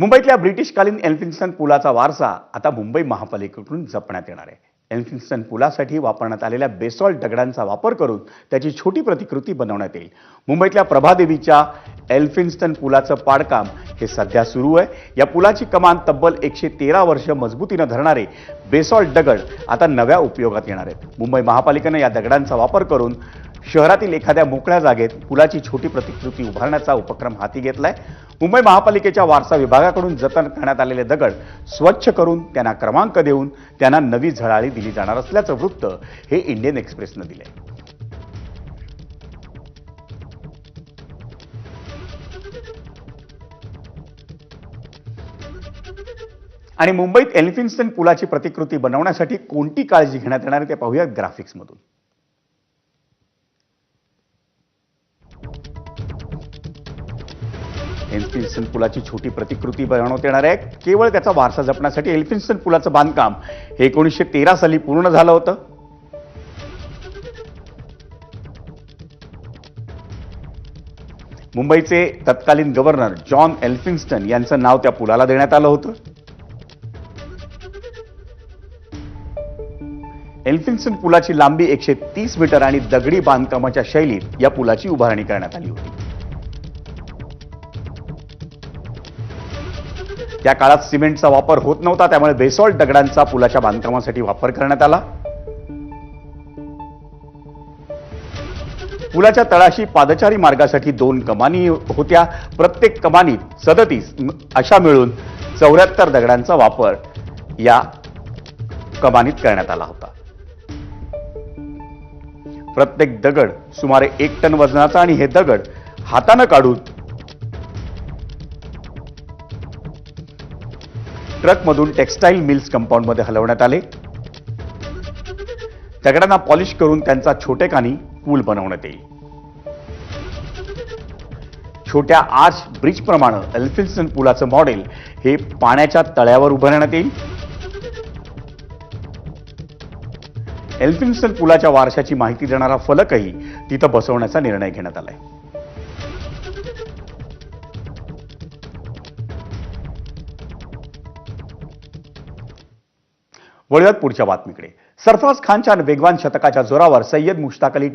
मुंबईतल्या ब्रिटिशकालीन एल्फिन्स्टन पुलाचा वारसा आता मुंबई महापालिकेकडून जपण्यात येणार आहे. एल्फिन्स्टन पुलासाठी वापरण्यात आलेल्या बेसॉल्ट दगडांचा वापर करून त्याची छोटी प्रतिकृती बनवण्यात येईल. मुंबईतल्या प्रभादेवीच्या एल्फिन्स्टन पुलाचं पाडकाम हे सध्या सुरू आहे. या पुलाची कमान तब्बल एकशे तेरा वर्ष मजबूतीनं धरणारे बेसॉल्ट दगड आता नव्या उपयोगात येणार आहेत. मुंबई महापालिकेनं या दगडांचा वापर करून शहरातील एखाद्या मोकळ्या जागेत पुलाची छोटी प्रतिकृती उभारण्याचा उपक्रम हाती घेतलाय. मुंबई महापालिकेच्या वारसा विभागाकडून जतन करण्यात आलेले दगड स्वच्छ करून त्यांना क्रमांक देऊन त्यांना नवी झळाळी दिली जाणार असल्याचं वृत्त हे इंडियन एक्सप्रेसनं दिलंय. आणि मुंबईत एल्फिन्स्टन पुलाची प्रतिकृती बनवण्यासाठी कोणती काळजी घेण्यात येणार आहे ते पाहूया ग्राफिक्समधून. एल्फिन्स्टन पुलाची छोटी प्रतिकृती बनवण्यात येणार आहे. केवळ त्याचा वारसा जपण्यासाठी एल्फिन्स्टन पुलाचं बांधकाम हे एकोणीसशे तेरा साली पूर्ण झालं होतं. मुंबईचे तत्कालीन गव्हर्नर जॉन एल्फिन्स्टन यांचं नाव त्या पुलाला देण्यात आलं होतं. एल्फिन्स्टन पुलाची लांबी एकशे तीस मीटर आणि दगडी बांधकामाच्या शैलीत या पुलाची उभारणी करण्यात आली होती. त्या काळात सिमेंटचा वापर होत नव्हता त्यामुळे बेसॉल्ट दगडांचा पुलाच्या बांधकामासाठी वापर करण्यात आला. पुलाच्या तळाशी पादचारी मार्गासाठी दोन कमानी होत्या. प्रत्येक कमानीत सदतीस अशा मिळून चौऱ्याहत्तर दगडांचा वापर या कमानीत करण्यात आला होता. प्रत्येक दगड सुमारे एक टन वजनाचा आणि हे दगड हातानं काढून ट्रकमधून टेक्सटाईल मिल्स कंपाऊंडमध्ये हलवण्यात आले. दगडांना पॉलिश करून त्यांचा छोटेखानी पूल बनवण्यात येईल. छोट्या आर्च ब्रिज एल्फिन्सन पुलाचं मॉडेल हे पाण्याच्या तळ्यावर उभारण्यात येईल. एल्फिन्सन पुलाच्या वारशाची माहिती देणारा फलकही तिथं बसवण्याचा निर्णय घेण्यात आलाय. वळूयात पुढच्या बातमीकडे. सरफराज खानच्या वेगवान शतकाच्या जोरावर सय्यद मुश्ताक अली